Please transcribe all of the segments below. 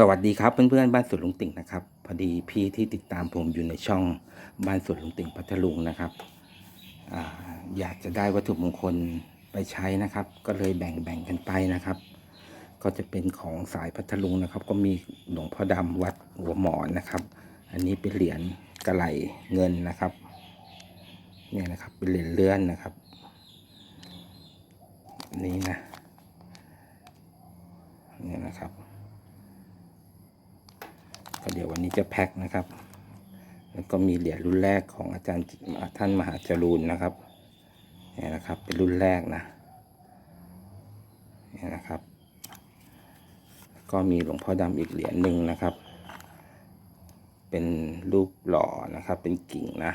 สวัสดีครับเพื่อนๆบ้านสวนลุงติ่งนะครับพอดีพี่ที่ติดตามผมอยู่ในช่องบ้านสวนลุงติ่งพัทลุงนะครับออยากจะได้วัตถุมงคลไปใช้นะครับ ก็เลยแบ่งแบ่งกันไปนะครับ ก็จะเป็นของสายพัทลุงนะครับ ก็มีหลวงพ่อดำวัดหัวหมอนนะครับ อันนี้เป็นเหรียญกระไหลเงินนะครับเนี่ยนะครับเป็นเหรียญเลื่อนนะครับนนี้นะเนี่ยนะครับ ก็เดี๋ยววันนี้จะแพ็คนะครับ แล้วก็มีเหรียญรุ่นแรกของอาจารย์ท่านมหาจรูนนะครับนี่นะครับ เป็นรุ่นแรกนะนี่นะครับ ก็มีหลวงพ่อดำอีกเหรียญหนึ่งนะครับ เป็นรูปหล่อนะครับ เป็นกิ่งนะ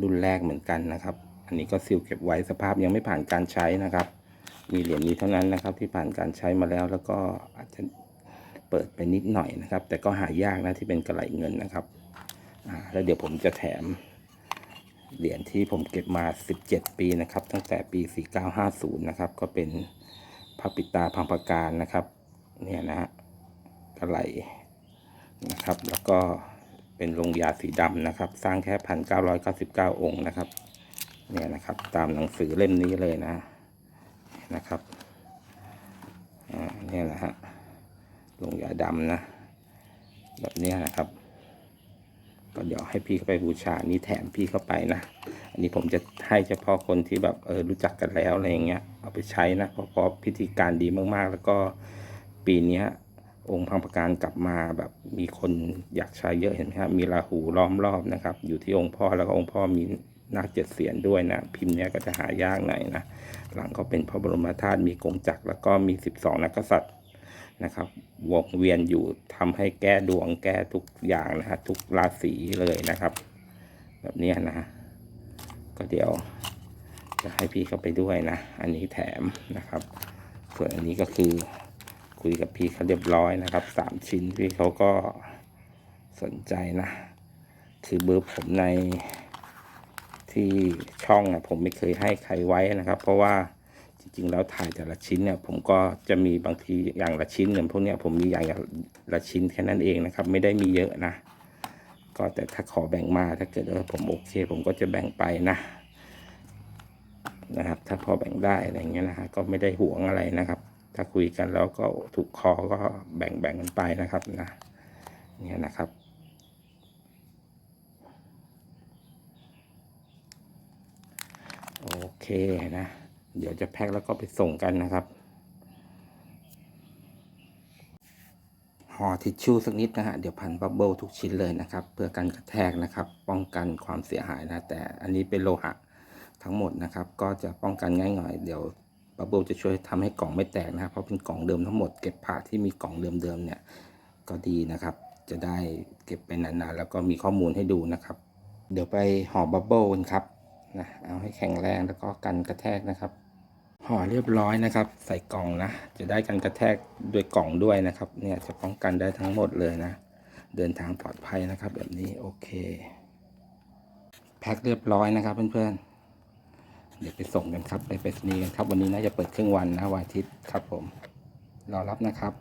รุ่นแรกเหมือนกันนะครับ อันนี้ก็ซิลเก็บไว้สภาพยังไม่ผ่านการใช้นะครับ มีเหรียญนี้เท่านั้นนะครับ ที่ผ่านการใช้มาแล้วแล้วก็อาจจะ เปิดไปนิดหน่อยนะครับ แต่ก็หายากนะที่เป็นกระไหลเงินนะครับแล้วเดี๋ยวผมจะแถมเหรียญที่ผมเก็บมา 17 ปีนะครับ ตั้งแต่ปี 4950 นะครับ ก็เป็นพระปิตาพังปการนะครับ เนี่ยนะฮะกระไหลนะครับ แล้วก็เป็นลงยาสีดำนะครับ สร้างแค่ 1,999 องค์นะครับ เนี่ยนะครับ ตามหนังสือเล่มนี้เลยนะ นะครับ อ่า เนี่ยนะฮะ ลงยาดำนะ แบบนี้นะครับ ก็เดี๋ยวให้พี่เข้าไปบูชานี่แถมพี่เข้าไปนะ อันนี้ผมจะให้เฉพาะคนที่แบบเออรู้จักกันแล้วอะไรอย่างเงี้ย เอาไปใช้นะ เพราะพพิธีการดีมากๆ แล้วก็ปีนี้องค์พังประการกลับมาแบบมีคนอยากใช้เยอะเห็นไหมครับมีราหูล้อมรอบนะครับ อยู่ที่องค์พ่อแล้วก็องค์พ่อมีนาคเจ็ดเสียนด้วยนะ พิมพ์เนี้ยก็จะหายากหน่อยนะ หลังก็เป็นพระบรมธาตุมีกงจักรแล้วก็มีสิบสองนักกษัตริย์ นะครับวงเวียนอยู่ทำให้แก้ดวงแก้ทุกอย่างนะฮะทุกราศีเลยนะครับ แบบนี้นะ ก็เดี๋ยวจะให้พี่เข้าไปด้วยนะ อันนี้แถมนะครับ ส่วนอันนี้ก็คือคุยกับพี่เขาเรียบร้อยนะครับสามชิ้นพี่เขาก็สนใจนะ คือเบอร์ผมในที่ช่องอะผมไม่เคยให้ใครไว้นะครับ เพราะว่า ริงๆ แล้วถ่ายแต่ละชิ้นเนี่ยผมก็จะมีบางทีอย่างละชิ้นอย่างพวกเนี้ยผมมีอย่างละชิ้นแค่นั้นเองนะครับ ไม่ได้มีเยอะนะ ก็แต่ถ้าขอแบ่งมาถ้าเกิดว่าผมโอเค ผมก็จะแบ่งไปนะนะครับ ถ้าพอแบ่งได้อะไรเงี้ยนะฮะก็ไม่ได้ห่วงอะไรนะครับ ถ้าคุยกันแล้วก็ถูกคอก็แบ่งแบ่งกันไปนะครับนะเนี่ยนะครับโอเคนะ เดี๋ยวจะแพ็คแล้วก็ไปส่งกันนะครับห่อทิชชู่สักนิดนะฮะเดี๋ยวพันบับเบิลทุกชิ้นเลยนะครับ เพื่อกันกระแทกนะครับ ป้องกันความเสียหายนะ แต่อันนี้เป็นโลหะทั้งหมดนะครับ ก็จะป้องกันง่ายหน่อยเดี๋ยวบับเบิลจะช่วยทำให้กล่องไม่แตกนะครับเพราะเป็นกล่องเดิมทั้งหมดเก็บผ้าที่มีกล่องเดิมๆเนี่ยก็ดีนะครับ จะได้เก็บไปนานๆแล้วก็มีข้อมูลให้ดูนะครับ เดี๋ยวไปห่อบับเบิลกันครับนะเอาให้แข็งแรงแล้วก็กันกระแทกนะครับ ห่อเรียบร้อยนะครับ ใส่กล่องนะ จะได้กันกระแทกด้วยกล่องด้วยนะครับ เนี่ยจะป้องกันได้ทั้งหมดเลยนะ เดินทางปลอดภัยนะครับ แบบนี้โอเค แพ็คเรียบร้อยนะครับเพื่อนๆ เดี๋ยวไปส่งกันครับไปไปสนีย์กันครับ วันนี้น่าจะเปิดครึ่งวันนะวันอาทิตย์ครับผม รอรับนะครับ